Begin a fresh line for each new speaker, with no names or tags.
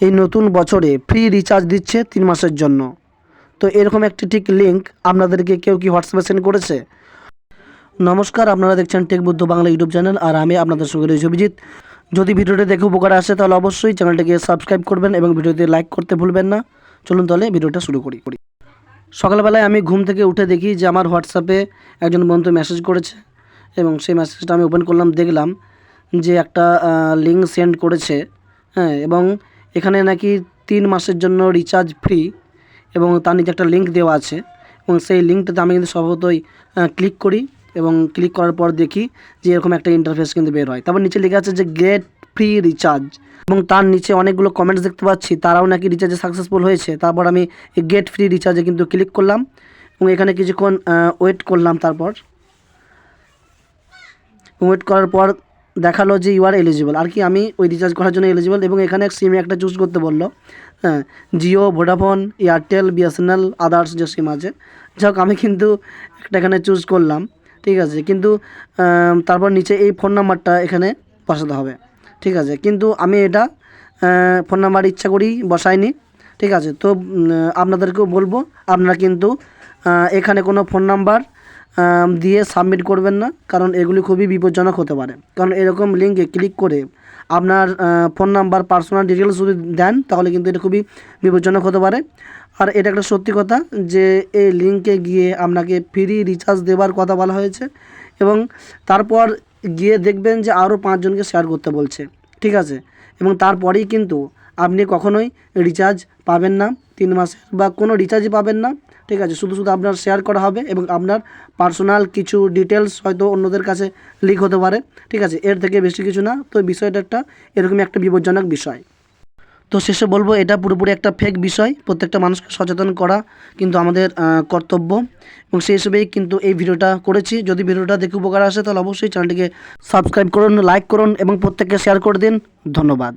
এই নতুন বছরে ফ্রি রিচার্জ দিচ্ছে তিন মাসের জন্য। তো এরকম একটি ঠিক লিঙ্ক আপনাদেরকে কেউ কি হোয়াটসঅ্যাপে সেন্ড করেছে? নমস্কার, আপনারা দেখছেন tech Buddha Bangla YouTube channel আর আমি আপনাদের সঙ্গে রয়েছি অভিজিৎ। যদি ভিডিওটি দেখে উপকার আসে তাহলে অবশ্যই চ্যানেলটিকে সাবস্ক্রাইব করবেন এবং ভিডিওতে লাইক করতে ভুলবেন না। চলুন তাহলে ভিডিওটা শুরু করি। করি সকালবেলায় আমি ঘুম থেকে উঠে দেখি যে আমার হোয়াটসঅ্যাপে একজন বন্ধু মেসেজ করেছে এবং সেই মেসেজটা আমি ওপেন করলাম, দেখলাম যে একটা লিঙ্ক সেন্ড করেছে হ্যাঁ এবং এখানে নাকি তিন মাসের জন্য রিচার্জ ফ্রি এবং তার নিচে একটা লিঙ্ক দেওয়া আছে এবং সেই লিঙ্কটাতে আমি কিন্তু স্বভাবতই ক্লিক করি এবং ক্লিক করার পর দেখি যে এরকম একটা ইন্টারফেস কিন্তু বের হয়। তারপর নিচে লেখা আছে যে গেট ফ্রি রিচার্জ এবং তার নিচে অনেকগুলো কমেন্টস দেখতে পাচ্ছি, তারাও নাকি রিচার্জে সাকসেসফুল হয়েছে। তারপর আমি গেট ফ্রি রিচার্জে কিন্তু ক্লিক করলাম এবং এখানে কিছুক্ষণ ওয়েট করলাম তারপর। ওয়েট করার পর দেখাল যে ইউ আর এলিজিবল আর কি আমি ওই রিচার্জ করার জন্য এলিজিবল এবং এখানে সিম একটা চুজ করতে বলল। হ্যাঁ Jio Vodafone Airtel BSNL others যে সিম আছে। যাই আমি কিন্তু একটা এখানে চুজ করলাম, ঠিক আছে? কিন্তু তারপর নিচে এই ফোন নাম্বারটা এখানে বসাতে হবে, ঠিক আছে? কিন্তু আমি এটা ফোন নাম্বার ইচ্ছা করেই বসাইনি, ঠিক আছে? তো আপনাদেরকেও বলব, আপনারা কিন্তু এখানে কোনো ফোন নাম্বার দিয়ে সাবমিট করবেন না, কারণ এগুলি খুবই বিপজ্জনক হতে পারে। কারণ এরকম লিঙ্কে ক্লিক করে আপনার ফোন নাম্বার পার্সোনাল ডিটেলস যদি দেন, তাহলে কিন্তু এটা খুবই বিপজ্জনক হতে পারে। আর এটা একটা সত্যি কথা যে, এই লিঙ্কে গিয়ে আপনাকে ফ্রি রিচার্জ দেওয়ার কথা বলা হয়েছে এবং তারপর গিয়ে দেখবেন যে আরও পাঁচজনকে শেয়ার করতে বলছে, ঠিক আছে? এবং তারপরেই কিন্তু আপনি কখনোই রিচার্জ পাবেন না, তিন মাসের বা কোনো রিচার্জই পাবেন না। ঠিক আছে, শুধু শুধু আপনার শেয়ার করা হবে এবং আপনার পার্সোনাল কিছু ডিটেলস হয়তো অন্যদের কাছে লিক হতে পারে, ঠিক আছে, এর থেকে বেশি কিছু না। তো বিষয়টা একটা এরকমই একটা বিপজ্জনক বিষয়। তো শেষে বলব, এটা পুরোপুরি একটা ফেক বিষয়, প্রত্যেকটা মানুষকে সচেতন করা কিন্তু আমাদের কর্তব্য। এবং সেই হিসেবেই কিন্তু এই ভিডিওটা করেছি। যদি ভিডিওটা দেখে উপকার আসে, তাহলে অবশ্যই চ্যানেলটিকে সাবস্ক্রাইব করুন লাইক করুন এবং প্রত্যেককে শেয়ার করে দিন। ধন্যবাদ।